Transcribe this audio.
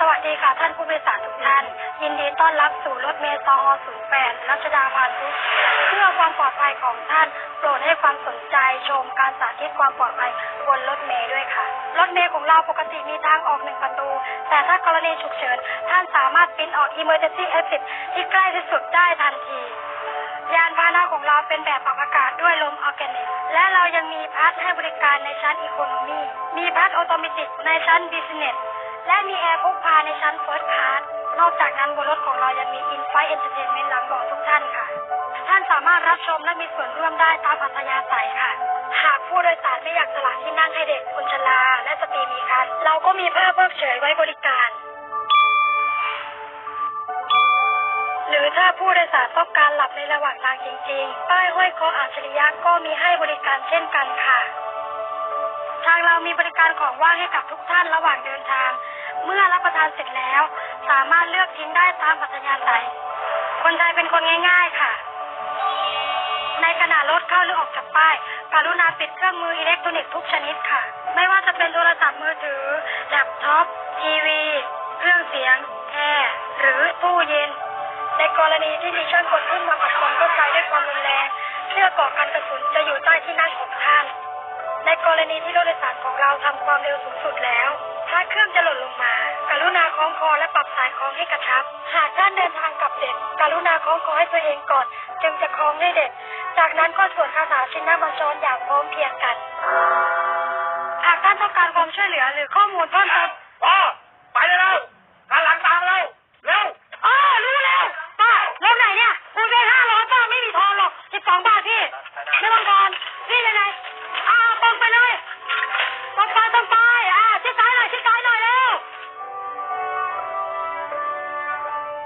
สวัสดีค่ะท่านผู้โดยสารทุกท่าน ยินดีต้อนรับสู่รถเมล์ตอ08รัชดาพานุเพื่อความปลอดภัยของท่านโปรดให้ความสนใจชมการสาธิตความปลอดภัยบนรถเมล์ด้วยค่ะ รถเมล์ของเราปกติมีทางออกหนึ่งประตู แต่ถ้ากรณีฉุกเฉิน ท่านสามารถปิ้นออก emergency exit ที่ใกล้ที่สุดได้ทันทียานพาหนะของเราเป็นแบบปรับอากาศด้วยลมออร์แกนิก และเรายังมีพัดให้บริการในชั้นอีโคโนมีมีพัดออโตเมติกในชั้นบิสเนส และมีแอร์พกพาในชั้นเฟิร์สคลาสนอกจากนั้นบนรถของเรายังมีอินไฟเอนเตอร์เทนเมนต์หลังเบาะทุกท่านค่ะ ท่านสามารถรับชมและมีส่วนร่วมได้ตามอัธยาศัยค่ะ หากผู้โดยสารไม่อยากสละที่นั่งให้เด็กคนชราและสตรีมีครรภ์เราก็มีผ้าเพิกเฉยไว้บริการ หรือถ้าผู้โดยสารต้องการหลับในระหว่างทางจริง ๆ ป้ายห้อยคออัจฉริยะก็มีให้บริการเช่นกันค่ะ เรามีบริการของว่างให้กับทุกท่านระหว่างเดินทาง เมื่อรับประทานเสร็จแล้ว สามารถเลือกทิ้งได้ตามปัญญาใยคนไทยเป็นคนง่าย ๆค่ะ ในขณะรถเข้าหรือออกจากป้ายกรุณาปิดเครื่องมืออิเล็กทรอนิกส์ทุกชนิดค่ะ ไม่ว่าจะเป็นโทรศัพท์มือถือ แล็ปท็อป ทีวี เครื่องเสียง แอร์ หรือตู้เย็น ในกรณีที่มีช่างกลขึ้นมาปัดความเข้าใจด้วยความรุนแรงเสื้อกราะกันกระสุนจะ กรณีที่รถโดยสารของเราทำความเร็วสูงสุดแล้ว ถ้าเครื่องจะหล่นลงมา กรุณาคล้องคอและปรับสายคล้องให้กระชับ หากท่านเดินทางกับเด็ก กรุณาคล้องคอให้ตัวเองก่อน จึงจะคล้องให้เด็ก จากนั้นก็สวดคาถาชินนาบัญชรอย่างพร้อมเพรียงกัน หากท่านต้องการความช่วยเหลือหรือข้อมูล